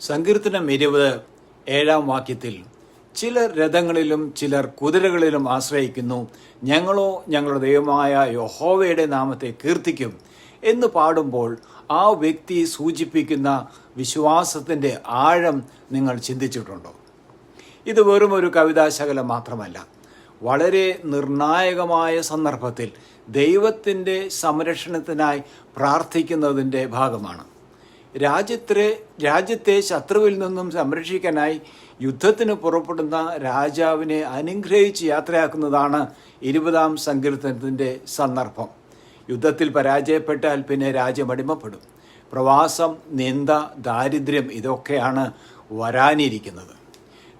സങ്കീർത്തനം ഇരുപത് ഏഴാം വാക്യത്തിൽ ചിലർ രഥങ്ങളിലും ചിലർ കുതിരകളിലും ആശ്രയിക്കുന്നു. ഞങ്ങളോ ഞങ്ങളുടെ ദൈവമായ യഹോവയുടെ നാമത്തെ കീർത്തിക്കും എന്ന് പാടുമ്പോൾ ആ വ്യക്തി സൂചിപ്പിക്കുന്ന വിശ്വാസത്തിന്റെ ആഴം നിങ്ങൾ ചിന്തിച്ചിട്ടുണ്ടോ? ഇത് വെറും ഒരു കവിതാശകലം മാത്രമല്ല. വളരെ നിർണായകമായ സന്ദർഭത്തിൽ ദൈവത്തിന്റെ സംരക്ഷണത്തിനായി പ്രാർത്ഥിക്കുന്നതിന്റെ ഭാഗമാണ്. രാജ്യത്തെ രാജ്യത്തെ ശത്രുവിൽ നിന്നും സംരക്ഷിക്കാനായി യുദ്ധത്തിന് പുറപ്പെടുന്ന രാജാവിനെ അനുഗ്രഹിച്ച് യാത്രയാക്കുന്നതാണ് ഇരുപതാം സങ്കീർത്തനത്തിന്റെ സന്ദർഭം. യുദ്ധത്തിൽ പരാജയപ്പെട്ടാൽ പിന്നെ രാജ്യം അടിമപ്പെടും. പ്രവാസം നിന്ദ ദാരിദ്ര്യം ഇതൊക്കെയാണ് വരാനിരിക്കുന്നത്.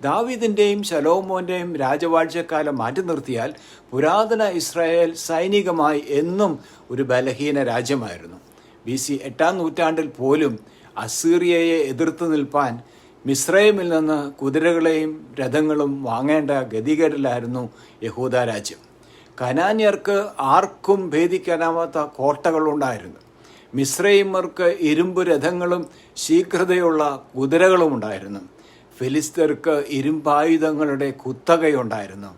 ദാവീദിന്റെയും ശലോമോന്റെയും രാജവാഴ്ചക്കാലം മാറ്റി നിർത്തിയാൽ പുരാതന ഇസ്രായേൽ സൈനികമായി എന്നും ഒരു ബലഹീന രാജ്യമായിരുന്നു. ബി സി എട്ടാം നൂറ്റാണ്ടിൽ പോലും അസീറിയയെ എതിർത്ത് നിൽപ്പാൻ മിസ്രൈമിൽ നിന്ന് കുതിരകളെയും രഥങ്ങളും വാങ്ങേണ്ട ഗതികേടിലായിരുന്നു യഹൂദ രാജ്യം. കനാന്യർക്ക് ആർക്കും ഭേദിക്കാനാവാത്ത കോട്ടകളുണ്ടായിരുന്നു മിശ്രൈമർക്ക് ഇരുമ്പ് രഥങ്ങളും ശീഘ്രതയുള്ള കുതിരകളും ഉണ്ടായിരുന്നു. ഫിലിസ്തർക്ക് ഇരുമ്പായുധങ്ങളുടെ കുത്തകയുണ്ടായിരുന്നു.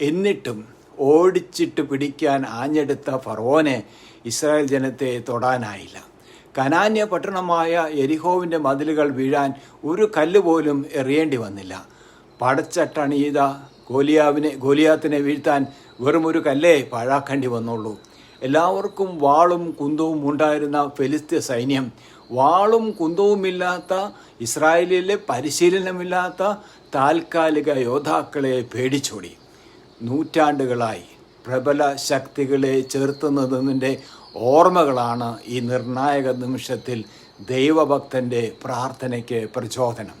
എന്നിട്ടും ഓടിച്ചിട്ട് പിടിക്കാൻ ആഞ്ഞെടുത്ത ഫറോനെ ഇസ്രായേൽ ജനത്തെ തൊടാനായില്ല. കനാന്യ പട്ടണമായ എരിഹോവിന്റെ മതിലുകൾ വീഴാൻ ഒരു കല്ല് പോലും എറിയേണ്ടി വന്നില്ല. പടച്ചട്ടണീത ഗോലിയാവിനെ ഗോലിയാത്തിനെ വീഴ്ത്താൻ വെറും ഒരു കല്ലേ പാഴാക്കേണ്ടി വന്നുള്ളൂ. എല്ലാവർക്കും വാളും കുന്തവും ഉണ്ടായിരുന്ന ഫെലിസ്ത്യ സൈന്യം വാളും കുന്തവുമില്ലാത്ത ഇസ്രായേലിലെ പരിശീലനമില്ലാത്ത താൽക്കാലിക യോദ്ധാക്കളെ പേടിച്ചോടി. നൂറ്റാണ്ടുകളായി പ്രബല ശക്തികളെ ചേർത്തുന്നതിന്റെ ഓർമ്മകളാണ് ഈ നിർണായക നിമിഷത്തിൽ ദൈവഭക്തന്റെ പ്രാർത്ഥനയ്ക്ക് പ്രചോദനം.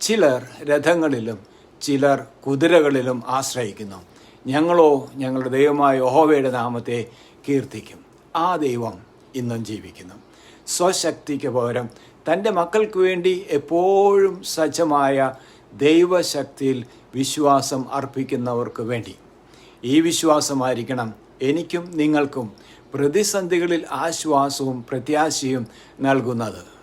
ചിലർ രഥങ്ങളിലും ചിലർ കുതിരകളിലും ആശ്രയിക്കുന്നു. ഞങ്ങളോ ഞങ്ങളുടെ ദൈവമായ യഹോവയുടെ നാമത്തെ കീർത്തിക്കും. ആ ദൈവം ഇന്നും ജീവിക്കുന്നു. സ്വശക്തിക്ക് പകരം തന്റെ മക്കൾക്ക് വേണ്ടി എപ്പോഴും സജ്ജമായ ദൈവശക്തിയിൽ വിശ്വാസം അർപ്പിക്കുന്നവർക്ക് വേണ്ടി. ഈ വിശ്വാസമായിരിക്കണം എനിക്കും നിങ്ങൾക്കും പ്രതിസന്ധികളിൽ ആശ്വാസവും പ്രത്യാശയും നൽകുന്നത്.